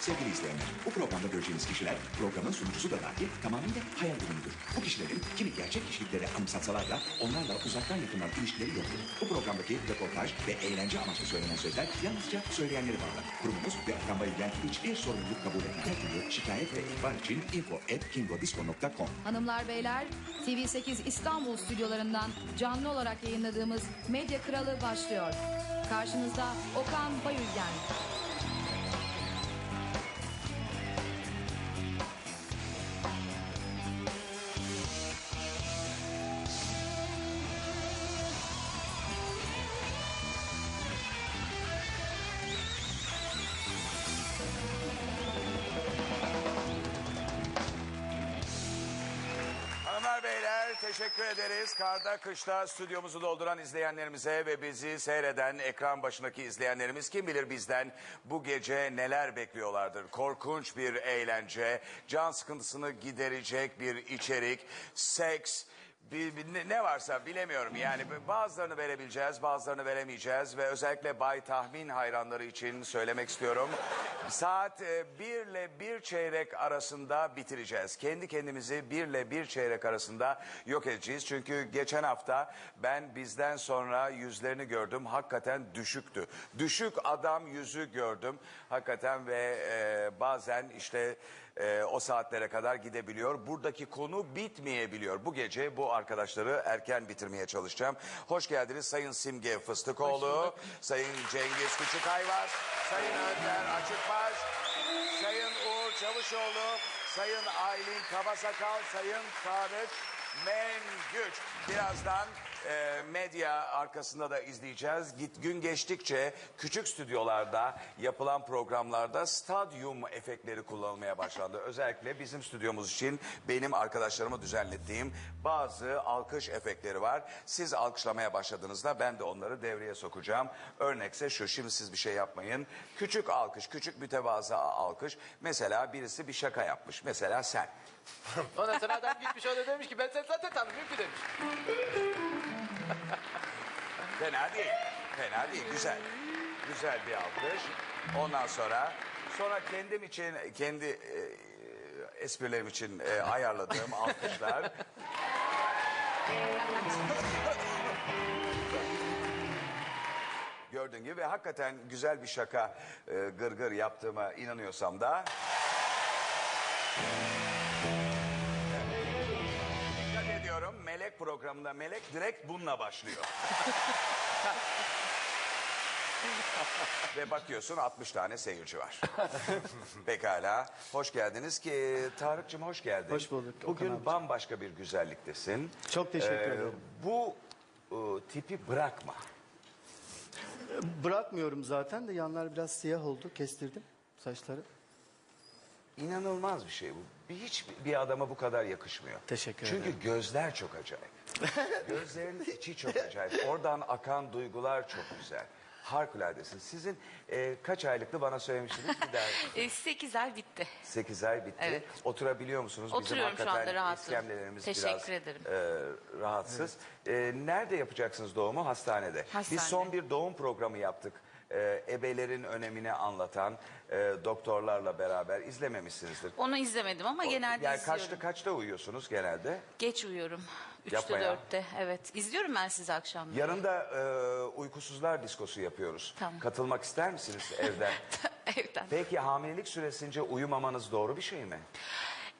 Sevgili izleyenler, bu programda göreceğiniz kişiler programın sunucusu da dahil tamamıyla hayal ürünüdür. Bu kişilerin kimi gerçek kişilikleri anımsatsalar da onlarla uzaktan yakından ilişkileri yoktur. Bu programdaki röportaj ve eğlence amaçlı söylenen sözler yalnızca söyleyenleri bağlar. Kurumumuz ve Akran'la ilgili hiçbir sorumluluk kabul etmez. Her türlü şikayet ve ihbar için info.kingodisco.com Hanımlar beyler TV8 İstanbul stüdyolarından canlı olarak yayınladığımız Medya Kralı başlıyor. Karşınızda Okan Bayülgen. Karda kışta stüdyomuzu dolduran izleyenlerimize ve bizi seyreden ekran başındaki izleyenlerimiz kim bilir bizden bu gece neler bekliyorlardır. Korkunç bir eğlence, can sıkıntısını giderecek bir içerik, seks, bir, bir- ne- varsa bilemiyorum yani bazılarını verebileceğiz bazılarını veremeyeceğiz ve özellikle Bay Tahmin hayranları için söylemek istiyorum. Saat e, 1 ile 1 çeyrek arasında bitireceğiz. Kendi kendimizi 1 ile 1 çeyrek arasında yok edeceğiz. Çünkü geçen hafta ben bizden sonra yüzlerini gördüm. Hakikaten düşüktü. Düşük adam yüzü gördüm. Hakikaten ve e, bazen işte e, o saatlere kadar gidebiliyor. Buradaki konu bitmeyebiliyor. Bu gece bu arkadaşları erken bitirmeye çalışacağım. Hoş geldiniz Sayın Simge Fıstıkoğlu, Sayın Cengiz Küçükayvaz, Sayın Önder Açıkbaş, Sayın Uğur Çavuşoğlu, Sayın Aylin Kabasakal, Sayın Tarık Mengüç. Birazdan e, medya arkasında da izleyeceğiz. Git gün geçtikçe küçük stüdyolarda yapılan programlarda stadyum efektleri kullanılmaya başlandı. Özellikle bizim stüdyomuz için benim arkadaşlarıma düzenlettiğim bazı alkış efektleri var. Siz alkışlamaya başladığınızda ben de onları devreye sokacağım. Örnekse şu şimdi siz bir şey yapmayın. Küçük alkış, küçük mütevazı alkış. Mesela birisi bir şaka yapmış. Mesela sen. Ondan sonra adam gitmiş ona demiş ki ben seni zaten tanımıyorum ki demiş. Fena değil. Fena değil. Güzel. Güzel bir alkış. Ondan sonra sonra kendim için kendi e, esprilerim için e, ayarladığım alkışlar. Gördüğün gibi ve hakikaten güzel bir şaka e, gır gır yaptığıma inanıyorsam da programında Melek direkt bununla başlıyor. Ve bakıyorsun 60 tane seyirci var. Pekala. Hoş geldiniz ki Tarık'cığım hoş geldin. Hoş bulduk, Okan Bugün bambaşka bir güzelliktesin. Çok teşekkür Ee, ederim. Bu e, tipi bırakma. Bırakmıyorum zaten de yanlar biraz siyah oldu. Kestirdim saçları. İnanılmaz bir şey bu. Hiç bir adama bu kadar yakışmıyor. Teşekkür Çünkü ederim. gözler çok acayip. Gözlerin içi çok acayip. Oradan akan duygular çok güzel. Harikuladesin. Sizin e, kaç aylıktı bana söylemiştiniz bir daha. 8 ay bitti. 8 ay bitti. Evet. Oturabiliyor musunuz? Oturuyorum şu hakikaten anda iskemlelerimiz Teşekkür biraz ederim. e, rahatsız. E, nerede yapacaksınız doğumu? Hastanede. Biz Hastanede. son bir doğum programı yaptık. E, ebelerin önemini anlatan e, doktorlarla beraber izlememişsinizdir. Onu izlemedim ama genelde yani izliyorum. kaçta kaçta uyuyorsunuz genelde? Geç uyuyorum. Yapma 3'te ya. 4'te evet. İzliyorum ben sizi akşamları. Yarın da e, uykusuzlar diskosu yapıyoruz. Tamam. Katılmak ister misiniz evden? Evden. Peki hamilelik süresince uyumamanız doğru bir şey mi?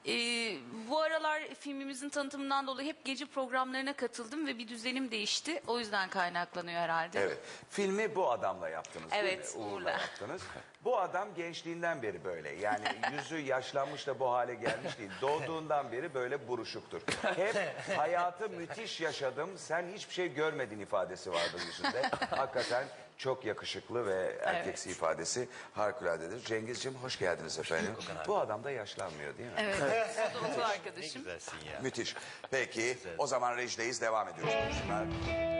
Ee, bu aralar filmimizin tanıtımından dolayı hep gece programlarına katıldım ve bir düzenim değişti. O yüzden kaynaklanıyor herhalde. Evet. Filmi bu adamla yaptınız değil Evet, mi? Uğur'la yaptınız. Bu adam gençliğinden beri böyle. Yani yüzü yaşlanmış da bu hale gelmiş değil. Doğduğundan beri böyle buruşuktur. Hep hayatı müthiş yaşadım. Sen hiçbir şey görmedin ifadesi vardır yüzünde. Hakikaten çok yakışıklı ve erkeksi ifadesi harikuladedir. Cengizciğim hoş geldiniz efendim. Bu adam da yaşlanmıyor değil mi? Evet. O da okul arkadaşım. Güzelsin ya. Müthiş. Peki o zaman rejdeyiz devam ediyoruz. Buyursunlar.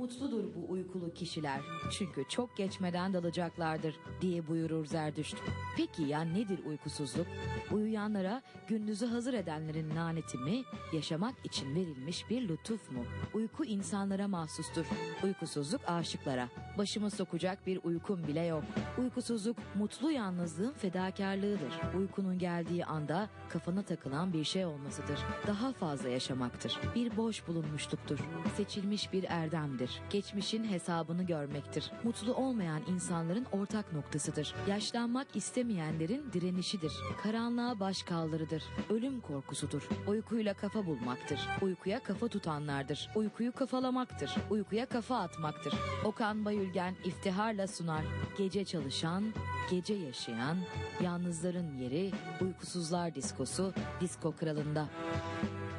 Mutludur bu uykulu kişiler. Çünkü çok geçmeden dalacaklardır diye buyurur Zerdüşt. Peki ya nedir uykusuzluk? Uyuyanlara gündüzü hazır edenlerin laneti mi, yaşamak için verilmiş bir lütuf mu? Uyku insanlara mahsustur. Uykusuzluk aşıklara. Başımı sokacak bir uykum bile yok. Uykusuzluk mutlu yalnızlığın fedakarlığıdır. Uykunun geldiği anda kafana takılan bir şey olmasıdır. Daha fazla yaşamaktır. Bir boş bulunmuşluktur. Seçilmiş bir erdemdir. Geçmişin hesabını görmektir. Mutlu olmayan insanların ortak noktasıdır. Yaşlanmak istemeyenlerin direnişidir. Karanlığa baş kaldırıdır. Ölüm korkusudur. Uykuyla kafa bulmaktır. Uykuya kafa tutanlardır. Uykuyu kafalamaktır. Uykuya kafa atmaktır. Okan Bayülgen iftiharla sunar. Gece çalışan, gece yaşayan, yalnızların yeri uykusuzlar diskosu disko kralında.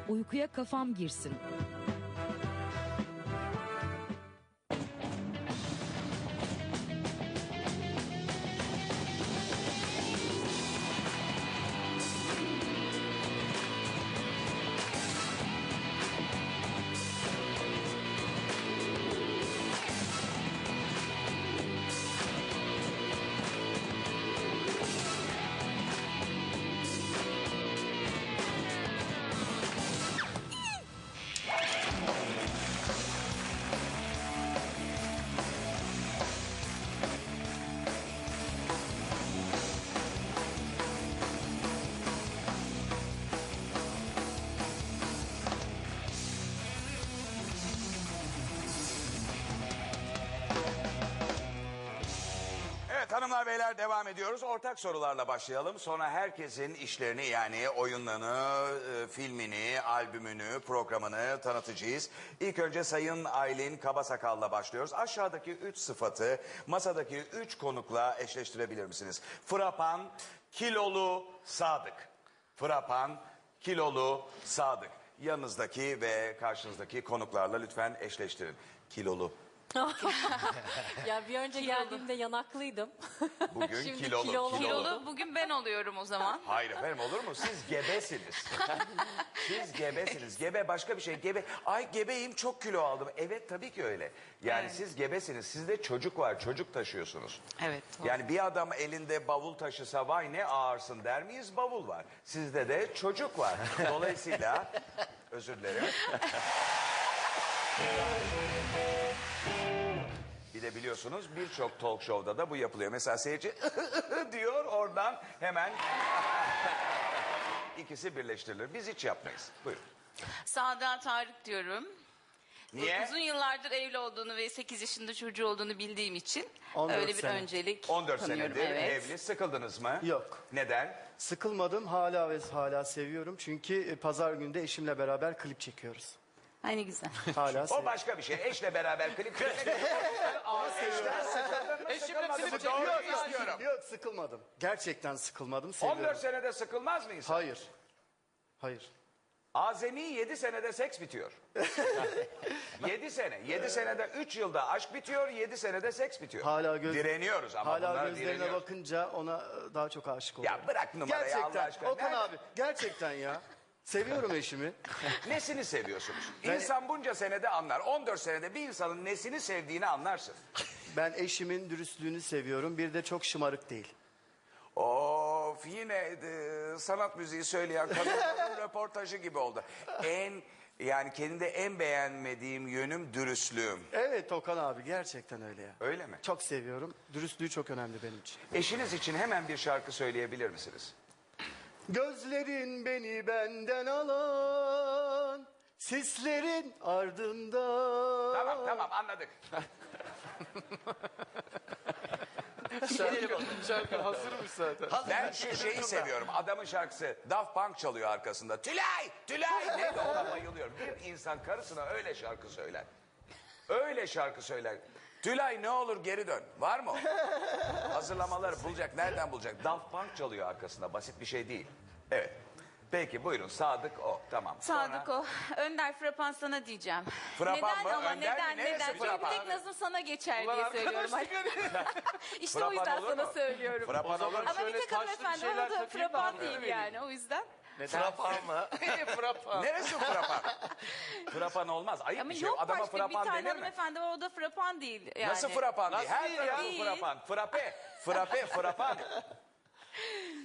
Uykuya kafam girsin. Hanımlar beyler devam ediyoruz. Ortak sorularla başlayalım. Sonra herkesin işlerini yani oyunlarını, e, filmini, albümünü, programını tanıtacağız. İlk önce Sayın Aylin Kabasakal'la başlıyoruz. Aşağıdaki üç sıfatı masadaki üç konukla eşleştirebilir misiniz? Frapan, kilolu, sadık. Frapan, kilolu, sadık. Yanınızdaki ve karşınızdaki konuklarla lütfen eşleştirin. Kilolu. Ya bir önce geldiğimde yanaklıydım. Bugün Şimdi kilolu. kilolu. Kilolu bugün ben oluyorum o zaman. Hayır efendim olur mu? Siz gebesiniz. Siz gebesiniz. Gebe başka bir şey. Gebe. Ay gebeyim çok kilo aldım. Evet tabii ki öyle. Yani Evet. siz gebesiniz. Sizde çocuk var. Çocuk taşıyorsunuz. Evet. Yani bir adam elinde bavul taşısa vay ne ağırsın der miyiz? Bavul var. Sizde de çocuk var. Dolayısıyla özür dilerim. Bir de biliyorsunuz birçok talk show'da da bu yapılıyor. Mesela seyirci diyor oradan hemen ikisi birleştirilir. Biz hiç yapmayız. Buyurun. Sağda Tarık diyorum. Niye? Uzun yıllardır evli olduğunu ve 8 yaşında çocuğu olduğunu bildiğim için 14 öyle bir sene. öncelik 14 tanıyorum. senedir evet. evli. Sıkıldınız mı? Yok. Neden? Sıkılmadım hala ve hala seviyorum. Çünkü e, pazar günü de eşimle beraber klip çekiyoruz. Ay ne güzel. Hala O seviyorum. başka bir şey. Eşle beraber klip çekmek. Eşimle klip Doğru çekiyoruz. istiyorum. Yok sıkılmadım. Gerçekten sıkılmadım. Seviyorum. 14 senede sıkılmaz mı insan? Hayır. Hayır. Azami 7 senede seks bitiyor. 7 sene. 7 senede 3 yılda aşk bitiyor, 7 senede seks bitiyor. Hala göz- Direniyoruz ama Hala bunlara gözlerine direniyoruz. bakınca ona e, daha çok aşık oluyorum. Ya bırak numarayı Gerçekten. Allah aşkına. Okan Nerede? abi gerçekten ya. Seviyorum eşimi. Nesini seviyorsunuz? İnsan bunca senede anlar. 14 senede bir insanın nesini sevdiğini anlarsın. Ben eşimin dürüstlüğünü seviyorum. Bir de çok şımarık değil. Of yine e, sanat müziği söyleyen kadınların röportajı gibi oldu. En yani kendimde en beğenmediğim yönüm dürüstlüğüm. Evet Okan abi gerçekten öyle ya. Öyle mi? Çok seviyorum. Dürüstlüğü çok önemli benim için. Eşiniz için hemen bir şarkı söyleyebilir misiniz? Gözlerin beni benden alan Sislerin ardında Tamam tamam anladık. Şarkı hazırmış zaten. Ben şu şeyi seviyorum. Adamın şarkısı Daft Punk çalıyor arkasında. Tülay! Tülay! Neydi ona bayılıyorum. Bir insan karısına öyle şarkı söyler. Öyle şarkı söyler. Tülay ne olur geri dön. Var mı o? Hazırlamaları bulacak. Nereden bulacak? Daft Punk çalıyor arkasında. Basit bir şey değil. Evet. Peki buyurun. Sadık o. Tamam. Sadık o. Önder Frapan sana diyeceğim. Frapan neden mı? ama Önder mi? neden Neresi neden? Çünkü Frapan? bir tek nazım sana geçer Ulan diye söylüyorum. işte o Frapan yüzden olur sana mu? söylüyorum. Frapan olur mu? Ama bir Şöyle tek hanımefendi şeyler ona da Frapan değil yani o yüzden. Frapan mı? Frapan. Neresi frapan? frapan olmaz. Ayıp Ama bir şey. yok Adama başka bir frapan tane denir mi? hanımefendi var o da frapan değil. Yani. Nasıl frapan değil? Nasıl Her değil tarafı ya? frapan. Frappe. Frappe, frapan.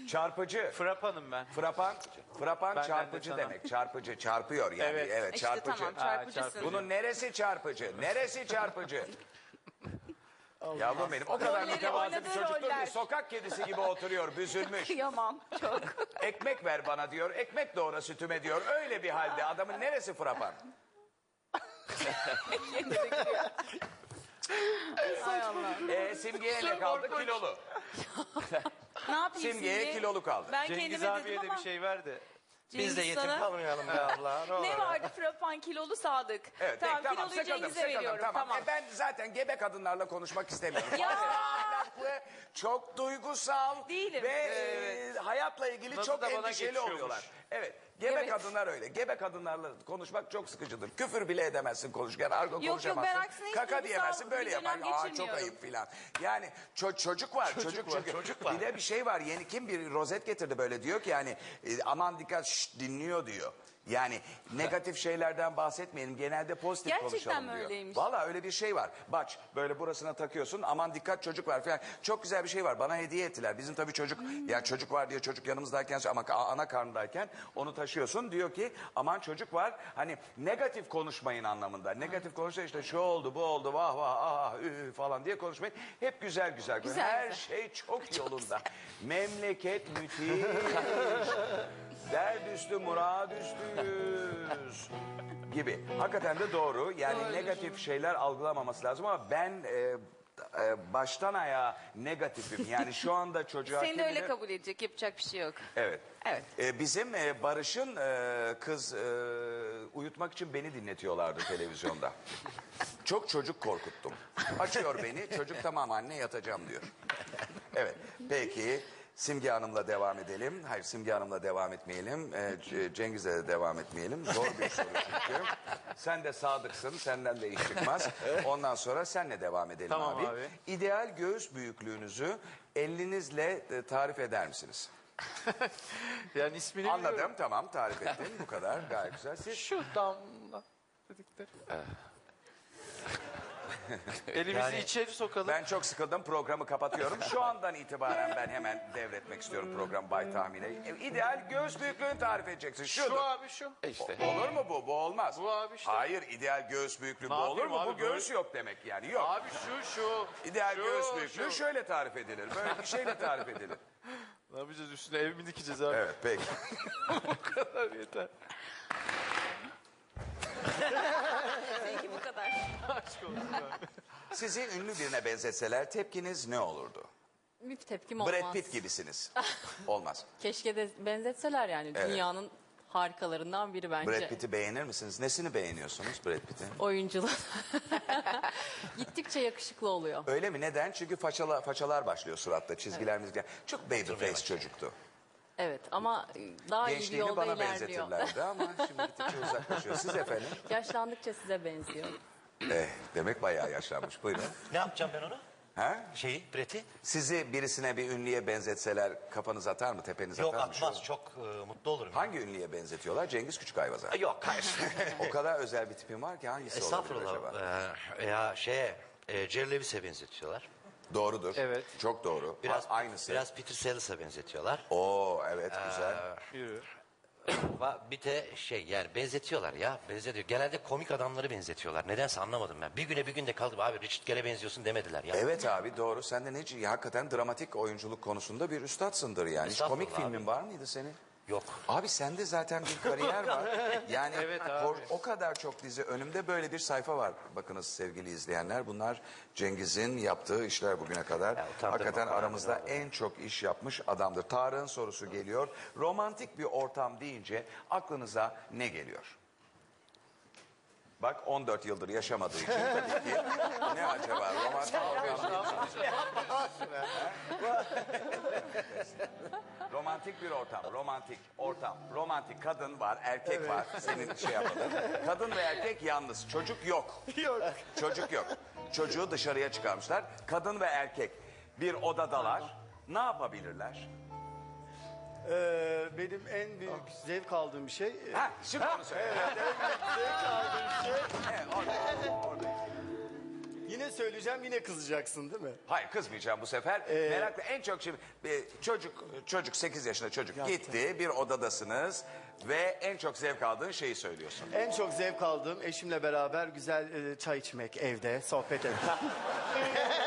Çarpıcı. Frapanım ben. Frapan, frapan Benden de çarpıcı sana. demek. Çarpıcı, çarpıyor yani. Evet, Evet. İşte çarpıcı. tamam çarpıcısın. çarpıcı. Bunun neresi çarpıcı? Neresi çarpıcı? Yavrum benim o kadar Rolleri, mütevazı bir oynadığı çocuktur roller. ki sokak kedisi gibi oturuyor büzülmüş. Kıyamam çok. Ekmek ver bana diyor. Ekmek doğra sütüme diyor. Öyle bir halde adamın neresi frapan? Hay Allah. Ee, simgeye ne kaldı? Kilolu. Ne yapayım Simgeye kilolu kaldı. Ben Cengiz kendime abiye dedim de ama bir şey verdi. Cengiz sana- kalmayalım be abla. Ne vardı frapan kilolu sadık. Evet, tamam, peki, tamam, kiloluyu sıkıldım, Cengiz'e sıkıldım, veriyorum. tamam. Tamam. E, ben zaten gebe kadınlarla konuşmak istemiyorum. Ya! Çok ahlaklı, çok duygusal Değilim. ve e, hayatla ilgili Nasıl çok endişeli oluyorlar. Evet, gebe Evet. kadınlar öyle. Gebe kadınlarla konuşmak çok sıkıcıdır. Küfür bile edemezsin konuşurken, argo yok, ben konuşamazsın. aksine hiç Kaka duygusal diyemezsin, böyle bir yapar. dönem Aa çok geçirmiyorum. ayıp filan. Yani ço- çocuk var, çocuk, var, çünkü. çocuk var. Bir de bir şey var, yeni kim bir rozet getirdi böyle diyor ki yani e, aman dikkat şşt, dinliyor diyor. Yani negatif şeylerden bahsetmeyelim. Genelde pozitif Gerçekten konuşalım mi diyor. öyleymiş? Valla öyle bir şey var. Baç böyle burasına takıyorsun. Aman dikkat çocuk var falan. Çok güzel bir şey var. Bana hediye ettiler. Bizim tabii çocuk Hmm. ya çocuk var diye çocuk yanımızdayken ama ana karnındayken onu taşıyorsun. Diyor ki aman çocuk var. Hani negatif konuşmayın anlamında. Negatif konuşmayın işte şu oldu bu oldu vah vah ah üh, falan diye konuşmayın. Hep güzel güzel. Güzel, Her güzel. şey çok yolunda. Memleket müthiş. Dert üstü murad üstüyüz gibi. Hakikaten de doğru. Yani negatif şeyler algılamaması lazım ama ben e, e, baştan ayağa negatifim. Yani şu anda çocuğa... Seni de öyle bilir- kabul edecek. Yapacak bir şey yok. Evet. Evet. E, bizim e, Barış'ın e, kız e, uyutmak için beni dinletiyorlardı televizyonda. Çok çocuk korkuttum. Açıyor beni. Çocuk tamam anne yatacağım diyor. Evet. Peki Simge Hanım'la devam edelim. Hayır Simge Hanım'la devam etmeyelim. Ee, Cengiz'le de devam etmeyelim. Zor bir soru çünkü. Sen de sadıksın. Senden de iş çıkmaz. Ondan sonra senle devam edelim Tamam abi. abi. İdeal göğüs büyüklüğünüzü elinizle e, tarif eder misiniz? Yani ismini Anladım biliyorum. tamam tarif ettin. Bu kadar gayet güzel. Siz Şu damla dedikleri. Elimizi Yani- içeri sokalım. Ben çok sıkıldım programı kapatıyorum. Şu andan itibaren ben hemen devretmek istiyorum program Bay Tahmin'e. E, İdeal göğüs büyüklüğünü tarif edeceksin. Şudur. Şu abi şu. Olur mu bu? Bu olmaz. Bu abi işte. Hayır ideal göğüs büyüklüğü bu Ne olur yapayım mu? abi, Bu göğüs böyle- yok demek yani. Yok. Abi şu şu. İdeal şu, göğüs büyüklüğü şu. şöyle tarif edilir. Böyle bir şeyle tarif edilir. Ne yapacağız üstüne ev mi dikeceğiz abi? Evet peki. Bu kadar yeter. Seninki bu kadar. Aşk olsun abi. Sizi ünlü birine benzetseler tepkiniz ne olurdu? Bir tepkim olmaz. Brad Pitt gibisiniz. Olmaz. Keşke de benzetseler yani. Evet. Dünyanın harikalarından biri bence. Brad Pitt'i beğenir misiniz? Nesini beğeniyorsunuz Brad Pitt'in? Oyunculuğu. Gittikçe yakışıklı oluyor. Öyle mi? Neden? Çünkü façalar, façalar başlıyor suratta, çizgiler, mizgiler. Çok baby face çocuktu. Evet ama daha iyi bir Gençliğini yolda bana ilerliyor. benzetirlerdi ama şimdi gittikçe uzaklaşıyor. Siz efendim? Yaşlandıkça size benziyor. Eh, demek bayağı yaşlanmış. Buyurun. Ne yapacağım ben onu? Ha? Şeyi, Brett'i? Sizi birisine bir ünlüye benzetseler kafanız atar mı, tepeniz Yok atar mı? atmaz. Şu- Çok e, mutlu olurum. Hangi ünlüye benzetiyorlar? Cengiz Küçükayvaz'a. Yok hayır. o kadar özel bir tipim var ki hangisi olabilir Estağfurullah. acaba? Ee, ya şeye, e, Jerry Lewis'e benzetiyorlar. Doğrudur. Evet. Çok doğru. Biraz aynısı. Biraz Peter Sellers'a benzetiyorlar. Oo evet güzel. Yürü. Va- Bir de şey yani benzetiyorlar ya. Benzetiyor. Genelde komik adamları benzetiyorlar. Nedense anlamadım ben. Bir güne bir günde kaldım abi Richard Gere benziyorsun demediler ya. Evet abi doğru. Sen de ne hakikaten dramatik oyunculuk konusunda bir üstadsındır yani. Hiç Estağfurullah komik filmin abi. var mıydı senin? Yok. Abi sende zaten bir kariyer var. Yani Evet abi. o, kadar çok dizi. Önümde böyle bir sayfa var. Bakınız sevgili izleyenler. Bunlar Cengiz'in yaptığı işler bugüne kadar. Ya, Hakikaten aramızda abi. en çok iş yapmış adamdır. Tarık'ın sorusu geliyor. Romantik bir ortam deyince aklınıza ne geliyor? Bak 14 yıldır yaşamadığı için tabii ki ne acaba romantik Romantik bir ortam, romantik ortam, romantik kadın var, erkek var. Senin şey yapmadın. Kadın ve erkek yalnız, çocuk yok. Yok. Çocuk yok. Çocuğu dışarıya çıkarmışlar. Kadın ve erkek bir odadalar. Ne yapabilirler? Ee, benim en büyük zevk aldığım şey... e, Ha, şimdi onu söyle. zevk aldığım şey... Evet. Yine söyleyeceğim yine kızacaksın değil mi? Hayır kızmayacağım bu sefer. Ee, Meraklı en çok şimdi e, çocuk çocuk 8 yaşında çocuk Yaptı. gitti bir odadasınız ve en çok zevk aldığın şeyi söylüyorsun. En çok zevk aldığım eşimle beraber güzel e, çay içmek evde, sohbet etmek.